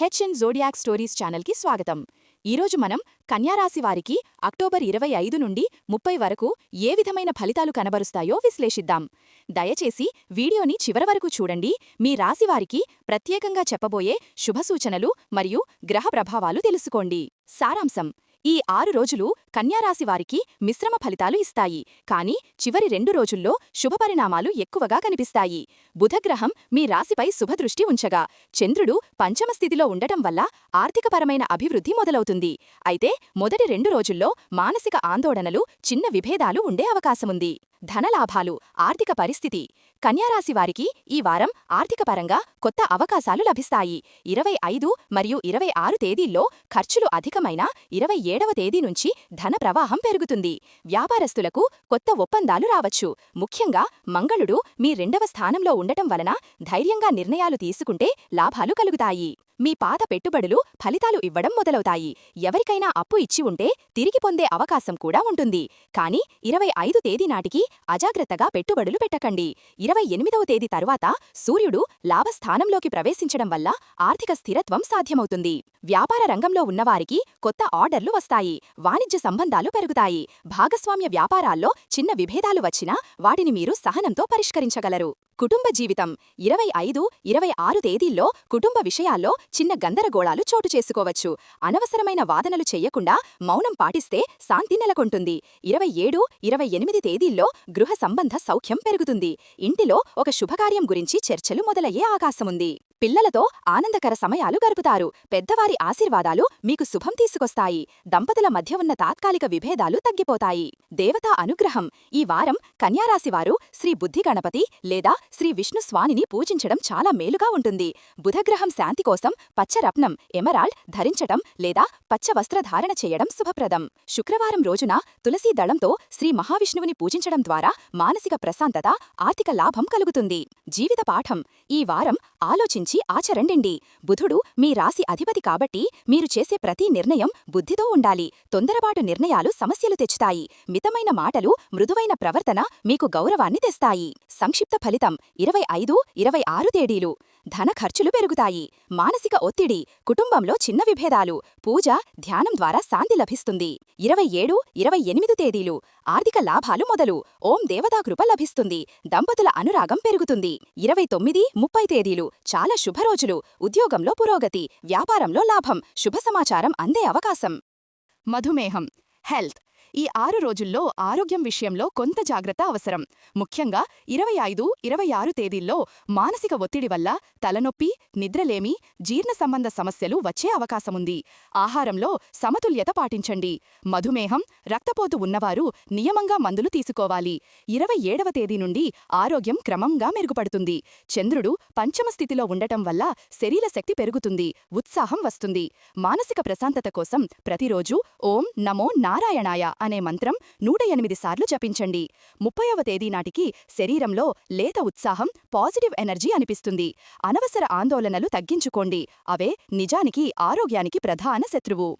HN zodiac stories ఛానల్కి స్వాగతం. ఈరోజు మనం కన్యారాశి వారికి అక్టోబర్ ఇరవై ఐదు నుండి ముప్పై వరకు ఏ విధమైన ఫలితాలు కనబరుస్తాయో విశ్లేషిద్దాం. దయచేసి వీడియోని చివరి వరకు చూడండి. మీ రాశివారికి ప్రత్యేకంగా చెప్పబోయే శుభసూచనలు మరియు గ్రహ ప్రభావాలు తెలుసుకోండి. సారాంశం ఈ ఆరు రోజులు కన్యారాశి వారికి మిశ్రమ ఫలితాలు ఇస్తాయి. కానీ చివరి రెండు రోజుల్లో శుభపరిణామాలు ఎక్కువగా కనిపిస్తాయి. బుధగ్రహం మీ రాశిపై శుభదృష్టి ఉంచగా చంద్రుడు పంచమ స్థితిలో ఉండటం వల్ల ఆర్థికపరమైన అభివృద్ధి మొదలవుతుంది. అయితే మొదటి రెండు రోజుల్లో మానసిక ఆందోళనలు చిన్న విభేదాలు ఉండే అవకాశముంది. ధనలాభాలు ఆర్థిక పరిస్థితి. కన్యారాశి వారికి ఈ వారం ఆర్థికపరంగా కొత్త అవకాశాలు లభిస్తాయి. ఇరవై ఐదు మరియు ఇరవై ఆరు తేదీల్లో ఖర్చులు అధికమైన ఇరవై ఏడవ తేదీ నుంచి ధన ప్రవాహం పెరుగుతుంది. వ్యాపారస్తులకు కొత్త ఒప్పందాలు రావచ్చు. ముఖ్యంగా మంగళుడు మీ రెండవ స్థానంలో ఉండటం వలన ధైర్యంగా నిర్ణయాలు తీసుకుంటే లాభాలు కలుగుతాయి. మీ పాత పెట్టుబడులు ఫలితాలు ఇవ్వడం మొదలవుతాయి. ఎవరికైనా అప్పు ఇచ్చి ఉంటే తిరిగి పొందే అవకాశం కూడా ఉంటుంది. కానీ ఇరవై ఐదు తేదీ నాటికి అజాగ్రత్తగా పెట్టుబడులు పెట్టకండి. ఇరవై ఎనిమిదవ తేదీ తరువాత సూర్యుడు లాభస్థానంలోకి ప్రవేశించడం వల్ల ఆర్థిక స్థిరత్వం సాధ్యమవుతుంది. వ్యాపార రంగంలో ఉన్నవారికి కొత్త ఆర్డర్లు వస్తాయి. వాణిజ్య సంబంధాలు పెరుగుతాయి. భాగస్వామ్య వ్యాపారాల్లో చిన్న విభేదాలు వచ్చినా వాటిని మీరు సహనంతో పరిష్కరించగలరు. కుటుంబ జీవితం. ఇరవై ఐదు ఇరవై ఆరు తేదీల్లో కుటుంబ విషయాల్లో చిన్న గందరగోళాలు చోటు చేసుకోవచ్చు. అనవసరమైన వాదనలు చెయ్యకుండా మౌనం పాటిస్తే శాంతి నెలకొంటుంది. ఇరవై ఏడు ఇరవై ఎనిమిది తేదీల్లో గృహ సంబంధ సౌఖ్యం పెరుగుతుంది. ఇంటిలో ఒక శుభకార్యం గురించి చర్చలు మొదలయ్యే ఆకాశముంది పిల్లలతో ఆనందకర సమయాలు గడుపుతారు. పెద్దవారి ఆశీర్వాదాలు మీకు శుభం తీసుకొస్తాయి. దంపతుల మధ్య ఉన్న తాత్కాలిక విభేదాలు తగ్గిపోతాయి. దేవతా అనుగ్రహం. ఈ వారం కన్యారాశివారు శ్రీ బుద్ధి గణపతి లేదా శ్రీ విష్ణు స్వామిని పూజించడం చాలా మేలుగా ఉంటుంది. బుధగ్రహం శాంతి కోసం పచ్చరత్నం ఎమరాల్డ్ ధరించటం లేదా పచ్చ వస్త్రధారణ చేయడం శుభప్రదం. శుక్రవారం రోజున తులసీ దళంతో శ్రీ మహావిష్ణువుని పూజించడం ద్వారా మానసిక ప్రశాంతత ఆర్థిక లాభం కలుగుతుంది. జీవిత పాఠం. ఈ వారం ఆలోచించి ఆచరండిండి బుధుడు మీ రాశి అధిపతి కాబట్టి మీరు చేసే ప్రతి నిర్ణయం బుద్ధితో ఉండాలి. తొందరపాటు నిర్ణయాలు సమస్యలు తెచ్చుతాయి. మితమైన మాటలు మృదువైన ప్రవర్తన మీకు గౌరవాన్ని తెస్తాయి. సంక్షిప్త ఫలితం ఇరవై ఐదు ఇరవై ఆరు తేదీలు. ధన ఖర్చులు పెరుగుతాయి. మానసిక ఒత్తిడి కుటుంబంలో చిన్న విభేదాలు పూజ ధ్యానం ద్వారా శాంతి లభిస్తుంది. ఇరవై ఏడు ఇరవై ఎనిమిది తేదీలు. ఆర్థిక లాభాలు మొదలు. ఓం దేవతాకృప లభిస్తుంది. దంపతుల అనురాగం పెరుగుతుంది. ఇరవై తొమ్మిది ముప్పై తేదీలు. చాలా శుభరోజులు. ఉద్యోగంలో పురోగతి వ్యాపారంలో లాభం. శుభ సమాచారం అందే అవకాశం. మధుమేహం. హెల్త్. ఈ ఆరు రోజుల్లో ఆరోగ్యం విషయంలో కొంత జాగ్రత్త అవసరం. ముఖ్యంగా ఇరవై ఐదు ఇరవై ఆరు తేదీల్లో మానసిక ఒత్తిడి వల్ల తలనొప్పి నిద్రలేమి జీర్ణ సంబంధ సమస్యలు వచ్చే అవకాశముంది. ఆహారంలో సమతుల్యత పాటించండి. మధుమేహం రక్తపోతు ఉన్నవారు నియమంగా మందులు తీసుకోవాలి. ఇరవై ఏడవ తేదీ నుండి ఆరోగ్యం క్రమంగా మెరుగుపడుతుంది. చంద్రుడు పంచమ స్థితిలో ఉండటం వల్ల శరీర శక్తి పెరుగుతుంది ఉత్సాహం వస్తుంది. మానసిక ప్రశాంతత కోసం ప్రతిరోజు ఓం నమో నారాయణాయ అనే మంత్రం నూట ఎనిమిది సార్లు జపించండి. ముప్పైవ తేదీ నాటికి శరీరంలో లేత ఉత్సాహం పాజిటివ్ ఎనర్జీ అనిపిస్తుంది. అనవసర ఆందోళనలు తగ్గించుకోండి. అవే నిజానికి ఆరోగ్యానికి ప్రధాన శత్రువు.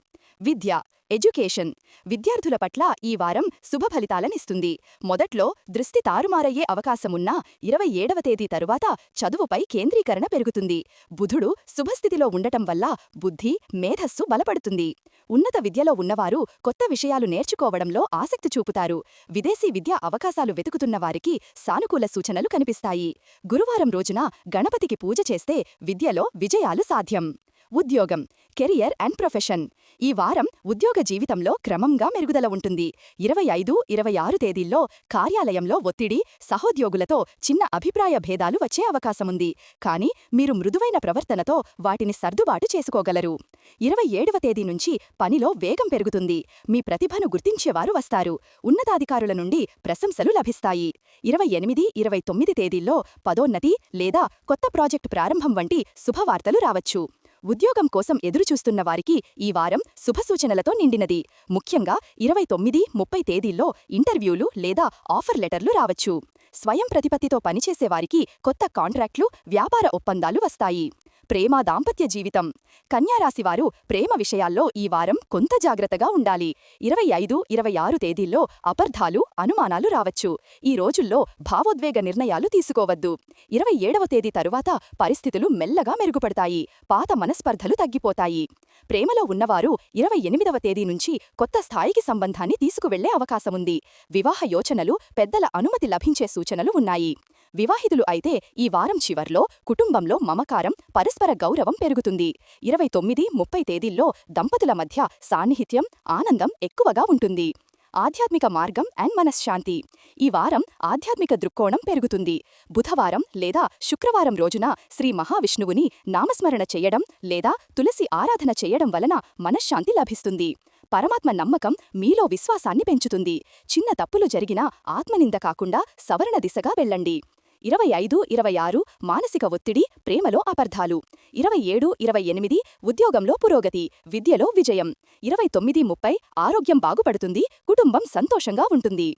విద్య ఎడ్యుకేషన్. విద్యార్థుల పట్ల ఈ వారం శుభ ఫలితాలనిస్తుంది. మొదట్లో దృష్టి తారుమారయ్యే అవకాశమున్నా ఇరవై ఏడవ తేదీ తరువాత చదువుపై కేంద్రీకరణ పెరుగుతుంది. బుధుడు శుభస్థితిలో ఉండటం వల్ల బుద్ధి మేధస్సు బలపడుతుంది. ఉన్నత విద్యలో ఉన్నవారు కొత్త విషయాలు నేర్చుకోవడంలో ఆసక్తి చూపుతారు. విదేశీ విద్యా అవకాశాలు వెతుకుతున్న వారికి సానుకూల సూచనలు కనిపిస్తాయి. గురువారం రోజున గణపతికి పూజ చేస్తే విద్యలో విజయాలు సాధ్యం. ఉద్యోగం కెరియర్ అండ్ ప్రొఫెషన్. ఈ వారం ఉద్యోగ జీవితంలో క్రమంగా మెరుగుదల ఉంటుంది. ఇరవై ఐదు ఇరవై ఆరు తేదీల్లో కార్యాలయంలో ఒత్తిడి సహోద్యోగులతో చిన్న అభిప్రాయ భేదాలు వచ్చే అవకాశముంది. కానీ మీరు మృదువైన ప్రవర్తనతో వాటిని సర్దుబాటు చేసుకోగలరు. ఇరవై ఏడవ తేదీ నుంచి పనిలో వేగం పెరుగుతుంది. మీ ప్రతిభను గుర్తించేవారు వస్తారు. ఉన్నతాధికారుల నుండి ప్రశంసలు లభిస్తాయి. ఇరవై ఎనిమిది ఇరవై తొమ్మిది తేదీల్లో పదోన్నతి లేదా కొత్త ప్రాజెక్టు ప్రారంభం వంటి శుభవార్తలు రావచ్చు. ఉద్యోగం కోసం ఎదురుచూస్తున్న వారికి ఈ వారం శుభసూచనలతో నిండినది. ముఖ్యంగా ఇరవై తొమ్మిది ముప్పై తేదీల్లో ఇంటర్వ్యూలు లేదా ఆఫర్ లెటర్లు రావచ్చు. స్వయం ప్రతిపత్తితో పనిచేసేవారికి కొత్త కాంట్రాక్ట్లు వ్యాపార ఒప్పందాలు వస్తాయి. ప్రేమ దాంపత్య జీవితం. కన్యారాశివారు ప్రేమ విషయాల్లో ఈ వారం కొంత జాగ్రత్తగా ఉండాలి. ఇరవై ఐదు ఇరవై ఆరు తేదీల్లో అపర్ధాలు అనుమానాలు రావచ్చు. ఈ రోజుల్లో భావోద్వేగ నిర్ణయాలు తీసుకోవద్దు. ఇరవై ఏడవ తేదీ తరువాత పరిస్థితులు మెల్లగా మెరుగుపడతాయి. పాత మనస్పర్ధలు తగ్గిపోతాయి. ప్రేమలో ఉన్నవారు ఇరవై ఎనిమిదవ తేదీ నుంచి కొత్త స్థాయికి సంబంధాన్ని తీసుకువెళ్ళే అవకాశముంది. వివాహ యోచనలు పెద్దల అనుమతి లభించే సూచనలు ఉన్నాయి. వివాహితులు అయితే ఈ వారం చివర్లో కుటుంబంలో మమకారం పరస్పర గౌరవం పెరుగుతుంది. ఇరవై తొమ్మిది ముప్పై తేదీల్లో దంపతుల మధ్య సాన్నిహిత్యం ఆనందం ఎక్కువగా ఉంటుంది. ఆధ్యాత్మిక మార్గం అండ్ మనశ్శాంతి. ఈ వారం ఆధ్యాత్మిక దృక్కోణం పెరుగుతుంది. బుధవారం లేదా శుక్రవారం రోజున శ్రీ మహావిష్ణువుని నామస్మరణ చేయడం లేదా తులసి ఆరాధన చేయడం వలన మనశ్శాంతి లభిస్తుంది. పరమాత్మ నమ్మకం మీలో విశ్వాసాన్ని పెంచుతుంది. చిన్న తప్పులు జరిగినా ఆత్మనింద కాకుండా సవరణ దిశగా వెళ్ళండి. ఇరవై ఐదు ఇరవై ఆరు మానసిక ఒత్తిడి ప్రేమలో అపర్ధాలు ఇరవై ఏడు ఇరవై ఎనిమిది ఉద్యోగంలో పురోగతి విద్యలో విజయం. ఇరవై తొమ్మిది ముప్పై ఆరోగ్యం బాగుపడుతుంది కుటుంబం సంతోషంగా ఉంటుంది.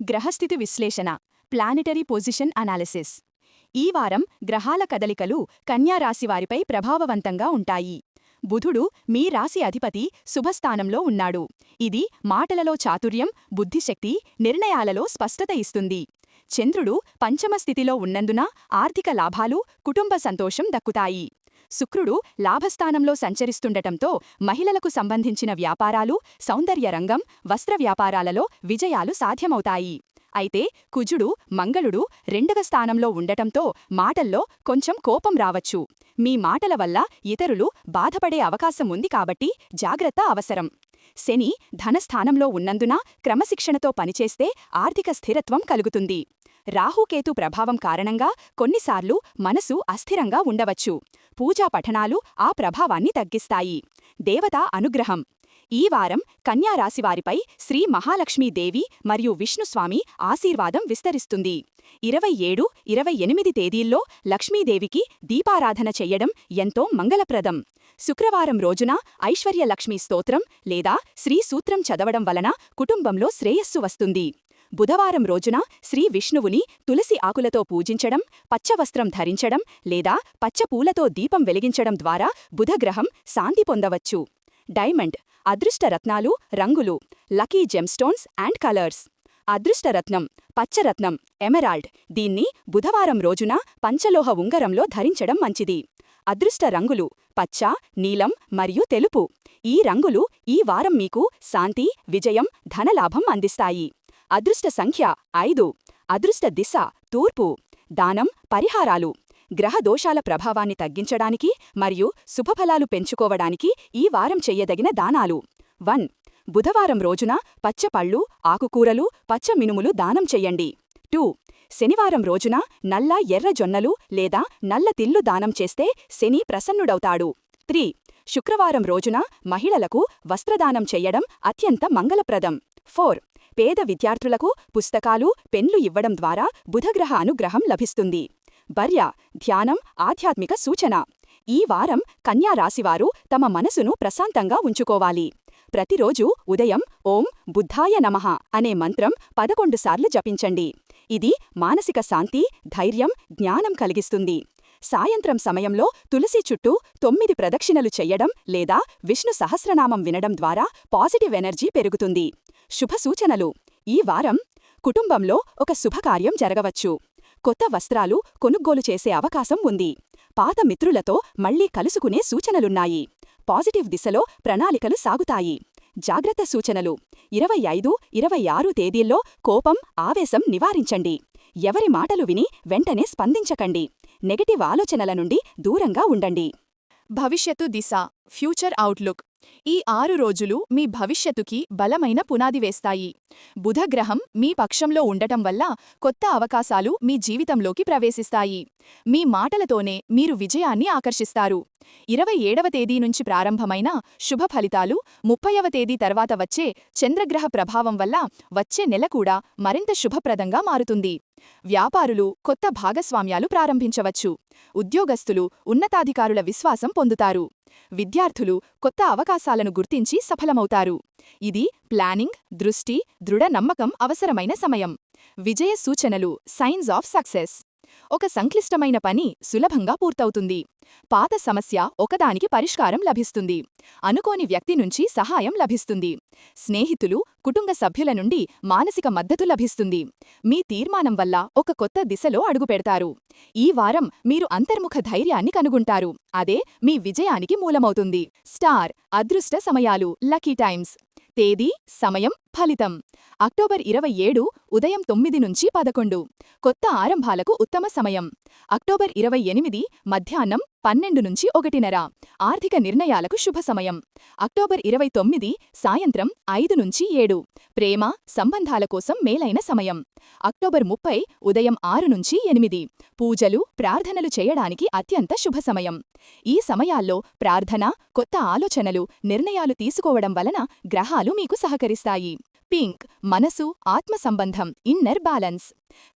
గ్రహస్థితి విశ్లేషణ ప్లానిటరీ పొజిషన్ అనాలిసిస్ ఈ వారం గ్రహాల కదలికలు కన్యారాశివారిపై ప్రభావవంతంగా ఉంటాయి. బుధుడు మీ రాశి అధిపతి శుభస్థానంలో ఉన్నాడు. ఇది మాటలలో చాతుర్యం బుద్ధిశక్తి నిర్ణయాలలో స్పష్టత ఇస్తుంది. చంద్రుడు పంచమ స్థితిలో ఉన్నందున ఆర్థిక లాభాలు కుటుంబ సంతోషం దక్కుతాయి. శుక్రుడు లాభస్థానంలో సంచరిస్తుండటంతో మహిళలకు సంబంధించిన వ్యాపారాలు సౌందర్య రంగం వస్త్ర వ్యాపారాలలో విజయాలు సాధ్యమవుతాయి. అయితే కుజుడు మంగళుడు రెండవ స్థానంలో ఉండటంతో మాటల్లో కొంచెం కోపం రావచ్చు. మీ మాటల వల్ల ఇతరులు బాధపడే అవకాశం ఉంది కాబట్టి జాగ్రత్త అవసరం. శని ధనస్థానంలో ఉన్నందున క్రమశిక్షణతో పనిచేస్తే ఆర్థిక స్థిరత్వం కలుగుతుంది. రాహుకేతు ప్రభావం కారణంగా కొన్నిసార్లు మనసు అస్థిరంగా ఉండవచ్చు. పూజా పఠనాలు ఆ ప్రభావాన్ని తగ్గిస్తాయి. దేవతా అనుగ్రహం. ఈ వారం కన్యారాశివారిపై శ్రీ మహాలక్ష్మీదేవి మరియు విష్ణుస్వామి ఆశీర్వాదం విస్తరిస్తుంది. ఇరవై ఏడు ఇరవై ఎనిమిది తేదీల్లో లక్ష్మీదేవికి దీపారాధన చెయ్యడం ఎంతో మంగళప్రదం. శుక్రవారం రోజున ఐశ్వర్యలక్ష్మీ స్తోత్రం లేదా శ్రీ సూత్రం చదవడం వలన కుటుంబంలో శ్రేయస్సు వస్తుంది. బుధవారం రోజున శ్రీ విష్ణువుని తులసి ఆకులతో పూజించడం పచ్చవస్త్రం ధరించడం లేదా పచ్చపూలతో దీపం వెలిగించడం ద్వారా బుధగ్రహం శాంతి పొందవచ్చు. డైమండ్ అదృష్టరత్నాలు రంగులు లకీ జెమ్స్టోన్స్ అండ్ కలర్స్. అదృష్టరత్నం పచ్చరత్నం ఎమెరాల్డ్ దీన్ని బుధవారం రోజున పంచలోహ ఉంగరంలో ధరించడం మంచిది. అదృష్ట రంగులు పచ్చ నీలం మరియు తెలుపు. ఈ రంగులు ఈ వారం మీకు శాంతి విజయం ధనలాభం అందిస్తాయి. అదృష్ట సంఖ్య ఐదు. అదృష్ట దిశ తూర్పు. దానం పరిహారాలు. గ్రహ దోషాల ప్రభావాన్ని తగ్గించడానికి మరియు శుభఫలాలు పెంచుకోవడానికి ఈ వారం చెయ్యదగిన దానాలు. వన్. బుధవారం రోజున పచ్చపళ్ళు ఆకుకూరలు పచ్చ మినుములు దానం చెయ్యండి టూ. శనివారం రోజున నల్ల ఎర్ర జొన్నలు లేదా నల్ల తిల్లు దానం చేస్తే శని ప్రసన్నుడవుతాడు. త్రీ. శుక్రవారం రోజున మహిళలకు వస్త్రదానం చెయ్యడం అత్యంత మంగళప్రదం. ఫోర్. పేద విద్యార్థులకు పుస్తకాలు పెన్లు ఇవ్వడం ద్వారా బుధగ్రహ అనుగ్రహం లభిస్తుంది. భర్య ధ్యానం ఆధ్యాత్మిక సూచన. ఈ వారం కన్యారాశివారు తమ మనసును ప్రశాంతంగా ఉంచుకోవాలి. ప్రతిరోజూ ఉదయం ఓం బుద్ధాయ నమః అనే మంత్రం పదకొండుసార్లు జపించండి. ఇది మానసిక శాంతి ధైర్యం జ్ఞానం కలిగిస్తుంది. సాయంత్రం సమయంలో తులసి చుట్టూ తొమ్మిది ప్రదక్షిణలు చెయ్యడం లేదా విష్ణు సహస్రనామం వినడం ద్వారా పాజిటివ్ ఎనర్జీ పెరుగుతుంది. శుభ సూచనలు. ఈ వారం కుటుంబంలో ఒక శుభకార్యం జరగవచ్చు. కొత్త వస్త్రాలు కొనుగోలు చేసే అవకాశం ఉంది. పాత మిత్రులతో మళ్ళీ కలుసుకునే సూచనలున్నాయి. పాజిటివ్ దిశలో ప్రణాళికలు సాగుతాయి. జాగ్రత్త సూచనలు. ఇరవై ఐదు ఇరవై ఆరు తేదీల్లో కోపం ఆవేశం నివారించండి. ఎవరి మాటలు విని వెంటనే స్పందించకండి. నెగటివ్ ఆలోచనల నుండి దూరంగా ఉండండి. భవిష్యత్తు దిశ ఫ్యూచర్ అవుట్లుక్ ఈ ఆరు రోజులు మీ భవిష్యత్తుకి బలమైన పునాది వేస్తాయి. బుధగ్రహం మీ పక్షంలో ఉండటం వల్ల కొత్త అవకాశాలు మీ జీవితంలోకి ప్రవేశిస్తాయి. మీ మాటలతోనే మీరు విజయాన్ని ఆకర్షిస్తారు. ఇరవై ఏడవ తేదీ నుంచి ప్రారంభమైన శుభ ఫలితాలు ముప్పైవ తేదీ తర్వాత వచ్చే చంద్రగ్రహ ప్రభావం వల్ల వచ్చే నెల కూడా మరింత శుభప్రదంగా మారుతుంది. వ్యాపారులు కొత్త భాగస్వామ్యాలు ప్రారంభించవచ్చు. ఉద్యోగస్తులు ఉన్నతాధికారుల విశ్వాసం పొందుతారు. విద్యార్థులు కొత్త అవకాశాలను గుర్తించి సఫలమవుతారు. ఇది ప్లానింగ్ దృష్టి దృఢ నమ్మకం అవసరమైన సమయం. విజయ సూచనలు సైన్స్ ఆఫ్ సక్సెస్ ఒక సంక్లిష్టమైన పని సులభంగా పూర్తవుతుంది. పాత సమస్య ఒకదానికి పరిష్కారం లభిస్తుంది. అనుకోని వ్యక్తి నుంచి సహాయం లభిస్తుంది. స్నేహితులు కుటుంబ సభ్యుల నుండి మానసిక మద్దతు లభిస్తుంది. మీ తీర్మానం వల్ల ఒక కొత్త దిశలో అడుగుపెడతారు ఈ వారం మీరు అంతర్ముఖ ధైర్యాన్ని కనుగొంటారు. అదే మీ విజయానికి మూలమవుతుంది. స్టార్ అదృష్ట సమయాలు లక్కీ టైమ్స్. తేదీ సమయం ఫలితం. అక్టోబర్ ఇరవై ఏడు ఉదయం తొమ్మిది నుంచి పదకొండు. కొత్త ఆరంభాలకు ఉత్తమ సమయం. అక్టోబర్ ఇరవై ఎనిమిది మధ్యాహ్నం పన్నెండు నుంచి ఒకటిన్నర. ఆర్థిక నిర్ణయాలకు శుభ సమయం. అక్టోబర్ ఇరవై తొమ్మిది సాయంత్రం ఐదు నుంచి ఏడు. ప్రేమ సంబంధాల కోసం మేలైన సమయం. అక్టోబర్ ముప్పై ఉదయం ఆరు నుంచి ఎనిమిది. పూజలు ప్రార్థనలు చేయడానికి అత్యంత శుభ సమయం. ఈ సమయాల్లో ప్రార్థన కొత్త ఆలోచనలు నిర్ణయాలు తీసుకోవడం వలన గ్రహాలు మీకు సహకరిస్తాయి. పింక్ మనసు ఆత్మ సంబంధం ఇన్నర్ బ్యాలెన్స్.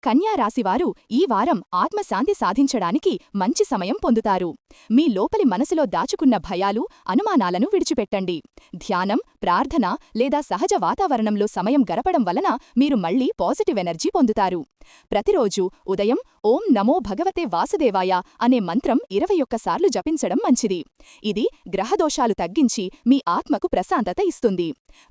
కన్యా రాశివారు ఈ వారం ఆత్మశాంతి సాధించడానికి మంచి సమయం పొందుతారు. మీ లోపలి మనసులో దాచుకున్న భయాలు అనుమానాలను విడిచిపెట్టండి. ధ్యానం ప్రార్థన లేదా సహజ వాతావరణంలో సమయం గడపడం వలన మీరు మళ్ళీ పాజిటివ్ ఎనర్జీ పొందుతారు. ప్రతిరోజు ఉదయం ఓం నమో భగవతే వాసుదేవాయ అనే మంత్రం ఇరవై ఒక్కసార్లు జపించడం మంచిది. ఇది గ్రహదోషాలు తగ్గించి మీ ఆత్మకు ప్రశాంతత ఇస్తుంది.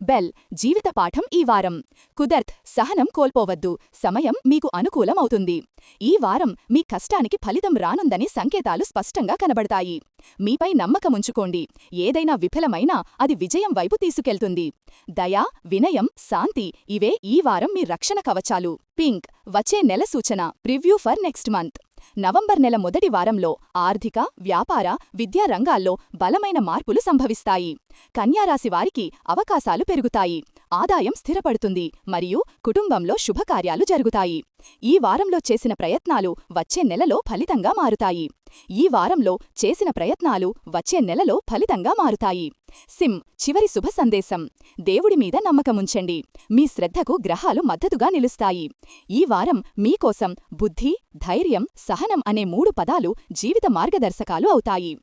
బెల్ జీవిత పాఠం ఈ వారం. కుదర్త్ సహనం కోల్పోవద్దు. సమయం మీకు అనుకూలం అవుతుంది ఈ వారం మీ కష్టానికి ఫలితం రానుందని సంకేతాలు స్పష్టంగా కనబడతాయి. మీపై నమ్మకముంచుకోండి ఏదైనా విఫలమైనా అది విజయం వైపు తీసుకెళ్తుంది. దయా వినయం శాంతి ఇవే ఈ వారం మీ రక్షణ కవచాలు. పింక్ వచ్చే నెల సూచన. Preview for next month. November నెల మొదటి వారంలో ఆర్థిక వ్యాపార విద్యా రంగాల్లో బలమైన మార్పులు సంభవిస్తాయి. కన్యారాశి వారికి అవకాశాలు పెరుగుతాయి. ఆదాయం స్థిరపడుతుంది మరియు కుటుంబంలో శుభకార్యాలు జరుగుతాయి. ఈ వారంలో చేసిన ప్రయత్నాలు వచ్చే నెలలో ఫలితంగా మారుతాయి. ఈ వారంలో చేసిన ప్రయత్నాలు వచ్చే నెలలో ఫలితంగా మారుతాయి. సిమ్ చివరి శుభ సందేశం. దేవుడి మీద నమ్మకముంచండి. మీ శ్రద్ధకు గ్రహాలు మద్దతుగా నిలుస్తాయి. ఈ వారం మీకోసం బుద్ధి ధైర్యం సహనం అనే మూడు పదాలు జీవిత మార్గదర్శకాలు అవుతాయి.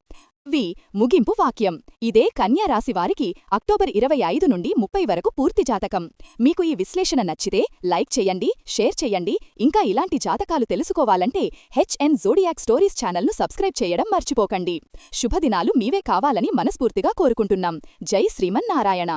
వి. ముగింపు వాక్యం. ఇదే కన్యా రాశి వారికి అక్టోబర్ ఇరవై ఐదు నుండి ముప్పై వరకు పూర్తి జాతకం. మీకు ఈ విశ్లేషణ నచ్చితే లైక్ చేయండి షేర్ చేయండి. ఇంకా ఇలాంటి జాతకాలు తెలుసుకోవాలంటే హెచ్ఎన్ జోడియాక్ స్టోరీస్ ఛానల్ను సబ్స్క్రైబ్ చేయడం మర్చిపోకండి. శుభదినాలు మీవే కావాలని మనస్ఫూర్తిగా కోరుకుంటున్నాం. జై శ్రీమన్నారాయణ.